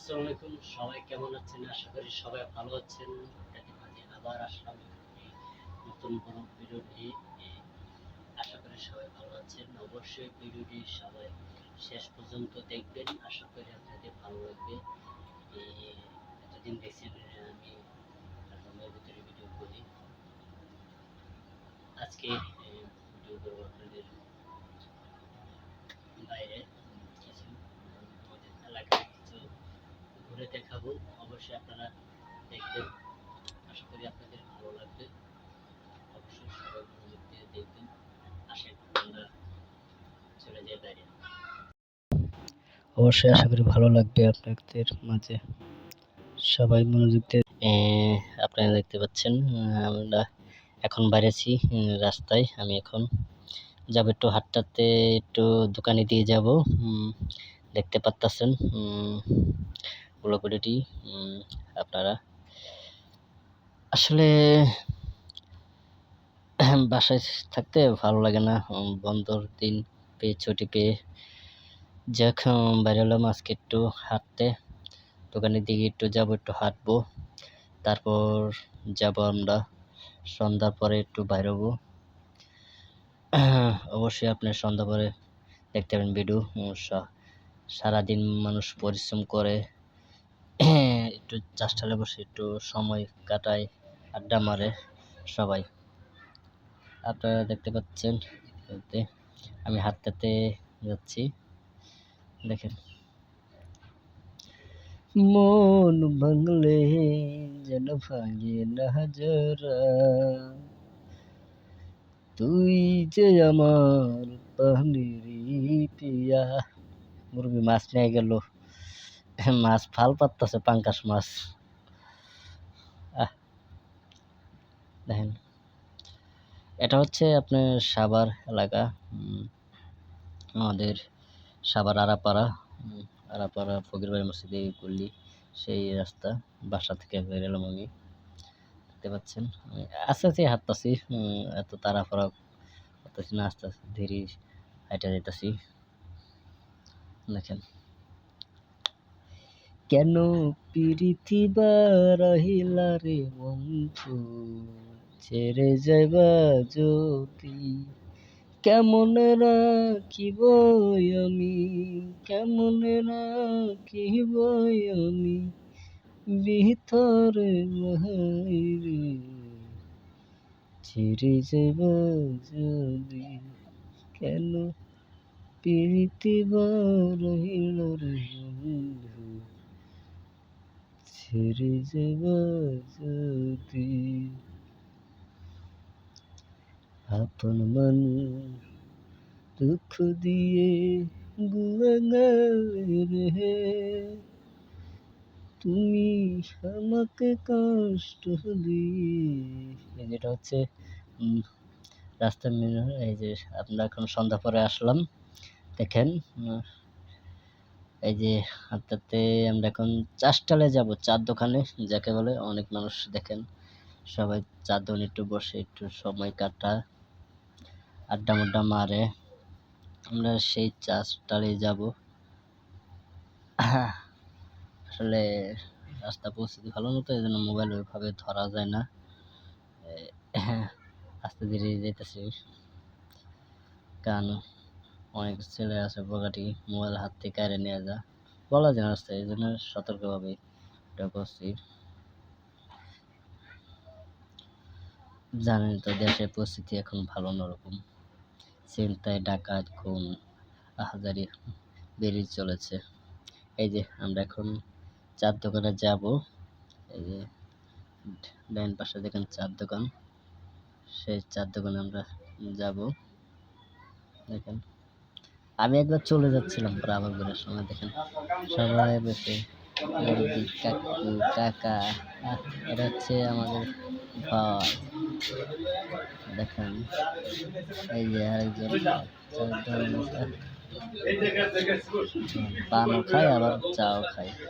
আসসালামু আলাইকুম। সবাই কেমন আছেন? আশা করি সবাই ভালো আছেন। আবার আসলাম নতুন কোনো ভিডিও নিয়ে এ, আশা করি সবাই ভালো আছেন। অবশ্যই ভিডিওটি সবাই শেষ পর্যন্ত দেখবেন। আশা করি আপনাদের ভালো লাগবে। এতদিন দেখছেন আমি ভিতরে ভিডিও করি। আজকে এ, ভিডিও করব আপনাদের বাইরে কিছু আমাদের এলাকায় কিছু ঘুরে দেখাবো অবশ্যই আপনারা দেখবেন। আশা করি আপনাদের ভালো লাগবে। অবশ্যই সবাই মনোযোগ দিয়ে দেখবেন। আসেন আমরা চলে যাই বাইরে। অবশ্যই আশা করি ভালো লাগবে আপনাদের মাঝে। সবাই মনোযোগ দিয়ে আপনারা দেখতে পাচ্ছেন আমরা এখন বাইরেছি রাস্তায়। আমি এখন যাব একটু হাটটাতে একটু দোকানে দিয়ে যাব। দেখতে পাচ্ছেন গ্লোবালিটি আপনারা আসলে বাসায় থাকতে ভালো লাগে না। বন্ধর দিন পেয়ে, ছুটি পেয়ে যাক বাইরে হলাম, আজকে একটু হাঁটতে। দোকানের দিকে একটু যাব, একটু হাঁটবো। তারপর যাব আমরা। সন্ধ্যার পরে একটু বাইরবো অবশ্যই আপনার সন্ধ্যা পরে দেখতে পাবেন ভিডিও। সারাদিন মানুষ পরিশ্রম করে একটু চাষটালে বসে, একটু সময় কাটায়, আড্ডা মারে সবাই। আপনারা দেখতে পাচ্ছেন আমি হাঁটতে যাচ্ছি। দেখেন। মন ভাঙলে যেন ভাঙে না তুই যে আমার পানির পিয়া মুরগি মাছ নিয়ে গেল। মাছ ফাল পাততেছে পাঙ্কাশ মাছ। দেখেন। এটা হচ্ছে আপনার সাভার এলাকা। আমাদের সাভার আরাপাড়া। আরাপাড়া ফকিরবাড়ি মসজিদে গল্লি সেই রাস্তা, বাসা থেকে বের এলাম আমি। দেখতে পাচ্ছেন? আমি আস্তে আস্তে হাঁটতাছি। এত তাড়াফাড়া করতেছি না, আস্তে আস্তে ধীরে হাঁটা যেতেছি দেখেন। কেন প্রীতি রহিলা রে বন্ধু? ছেড়ে যাইবা যদি। কেমন রাখিব আমি? কেমন রাখিব আমি? ভিতরে বাহিরে। ছেড়ে যাইবা যদি। কেন প্রীতি রহিল রে বন্ধু? ছেড়ে যদি আপন মানুষ দুঃখ দিয়ে গুয়াঙ্গালে রে তুমি আমাকে কষ্ট দিয়ে যেটা হচ্ছে মেনু এই যে আমরা এখন সন্ধ্যা পরে আসলাম, দেখেন এই যে হাঁটতে আমরা এখন চাষটালে যাব, চার দোকানে, যাকে বলে অনেক মানুষ দেখেন। সবাই চার দোকানে একটু বসে, একটু সময় কাটা আড্ডা মাড্ডা মারে। আমরা সেই চাষটালে যাব। আসলে রাস্তা পরিস্থিতি ভালো মতো এই জন্য মোবাইল ওইভাবে ধরা যায় না। আস্তে ধীরে যেতেছি। কারণ অনেক ছেলে আছে বগাটি মোবাইল হাত থেকে কেড়ে নিয়ে যা। বলা যায় না এই জন্য সতর্কভাবে এটা করছি। জানেন তো, দেশের পরিস্থিতি এখন ভালো অন্যরকম। চিন্তায় ডাকাত, খুন আহাজারি বেরিয়ে চলেছে। এই যে আমরা এখন চার দোকানে যাব। এই যে ডাইন পাশে দেখেন চার দোকান। সেই চার দোকানে আমরা যাব। দেখেন। আমি একবার চলে যাচ্ছিলাম পরে আবার সময় দেখেন। সবাই বসে মুরব্বি কাকু কাকা এটা হচ্ছে আমাদের ভাই। দেখেন এই যে আরেকজন পানও খায় আবার চাও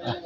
আহ,